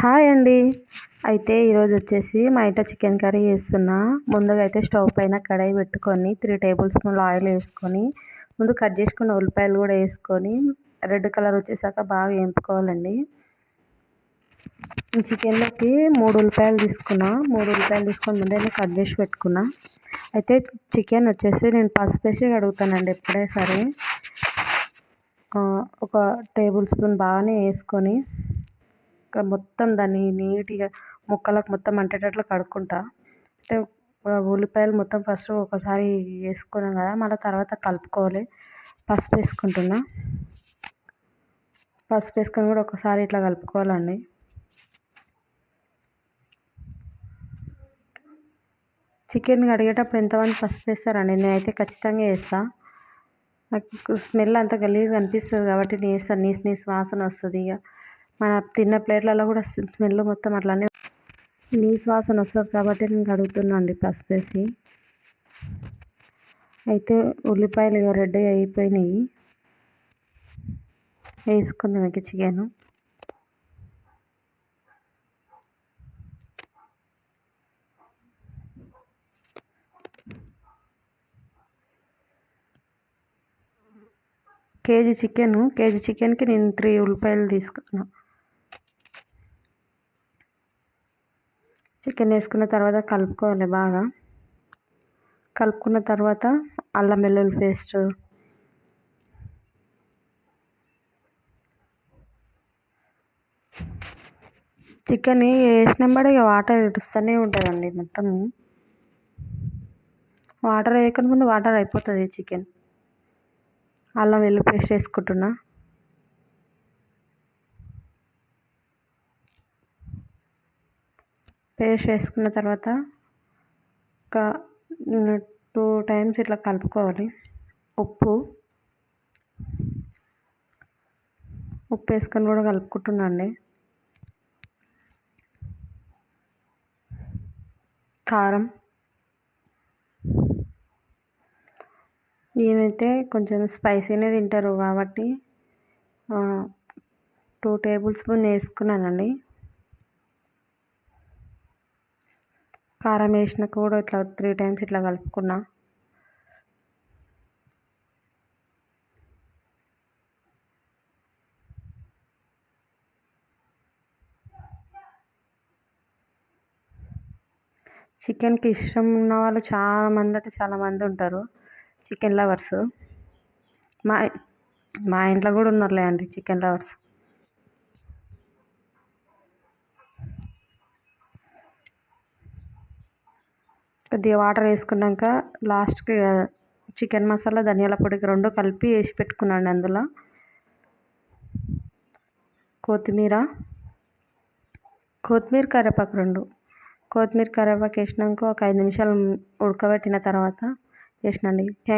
Hi అండి. అయితే ఈరోజు వచ్చేసి మా ఇంట చికెన్ కర్రీ చేస్తున్నా. ముందుగా అయితే స్టవ్ పైన కడాయి పెట్టుకొని త్రీ టేబుల్ స్పూన్లు ఆయిల్ వేసుకొని ముందు కట్ చేసుకున్న ఉల్లిపాయలు కూడా వేసుకొని రెడ్ కలర్ వచ్చేసాక బాగా వేపుకోవాలండి. చికెన్లోకి మూడు ఉల్లిపాయలు తీసుకున్నా. మూడు ఉల్లిపాయలు తీసుకొని ముందే కట్ చేసి పెట్టుకున్నా. అయితే చికెన్ వచ్చేసి నేను పసుపు వేసి కడుగుతానండి ఎప్పుడే సరే. ఒక టేబుల్ స్పూన్ బాగానే వేసుకొని మొత్తం దాన్ని నీట్గా ముక్కలకు మొత్తం అంటేటట్లు కడుక్కుంటా. అంటే ఉల్లిపాయలు మొత్తం ఫస్ట్ ఒకసారి వేసుకున్నాం కదా మళ్ళీ తర్వాత కలుపుకోవాలి. పసుపు వేసుకుంటున్నా. పసుపు వేసుకొని కూడా ఒకసారి ఇట్లా కలుపుకోవాలండి. చికెన్ కడిగేటప్పుడు ఎంతమంది పసుపు వేస్తారండి? నేనైతే ఖచ్చితంగా వేస్తాను నాకు స్మెల్ అంత గలీజ్గా అనిపిస్తుంది కాబట్టి నేను వేస్తాను నీసు నీసు వాసన వస్తుంది ఇక మన తిన్న ప్లేట్లలో కూడా స్మెల్ మొత్తం అట్లానే నీ వాసన వస్తుంది కాబట్టి నేను కడుగుతున్నా అండి పసుపు వేసి. అయితే ఉల్లిపాయలు ఇక అయిపోయినాయి. వేసుకుందాం ఇక చికెను. కేజీ చికెను కేజీ చికెన్కి నేను త్రీ ఉల్లిపాయలు తీసుకున్నాను చికెన్ వేసుకున్న తర్వాత కలుపుకోవాలి బాగా. కలుపుకున్న తర్వాత అల్లం వెల్లుల్లి పేస్ట్. చికెన్ వేసినప్పుడు ఇక వాటర్ ఇడుస్తూనే ఉంటుందండి మొత్తం వాటర్ వేయకుండా ముందు వాటర్ అయిపోతుంది చికెన్. అల్లం వెల్లుల్లి పేస్ట్ వేసుకుంటున్నా. పేస్ట్ వేసుకున్న తర్వాత ఒక టూ టైమ్స్ ఇట్లా కలుపుకోవాలి. ఉప్పు. ఉప్పు వేసుకొని కూడా కలుపుకుంటున్నా అండి కారం. నేనైతే కొంచెం స్పైసీనే తింటారు కాబట్టి టూ టేబుల్ స్పూన్ వేసుకున్నానండి. కారం వేసిన కూడా ఇట్లా త్రీ టైమ్స్ ఇట్లా కలుపుకున్నా. చికెన్కి ఇష్టం ఉన్న వాళ్ళు చాలామంది అంటే చాలా మంది ఉంటారు. చికెన్ లవర్స్ మా మా ఇంట్లో కూడా ఉన్నారులే అండి చికెన్ లవర్స్ కొద్దిగా వాటర్ వేసుకున్నాక లాస్ట్కి చికెన్ మసాలా ధనియాల పొడికి రెండు కలిపి వేసి పెట్టుకున్నాను అందులో. కొత్తిమీర కొత్తిమీర కరివేపాకు రెండు. కొత్తిమీర కరివేపాకు వేసినాక ఒక ఐదు నిమిషాలు ఉడకబెట్టిన తర్వాత వేసినండి. థ్యాంక్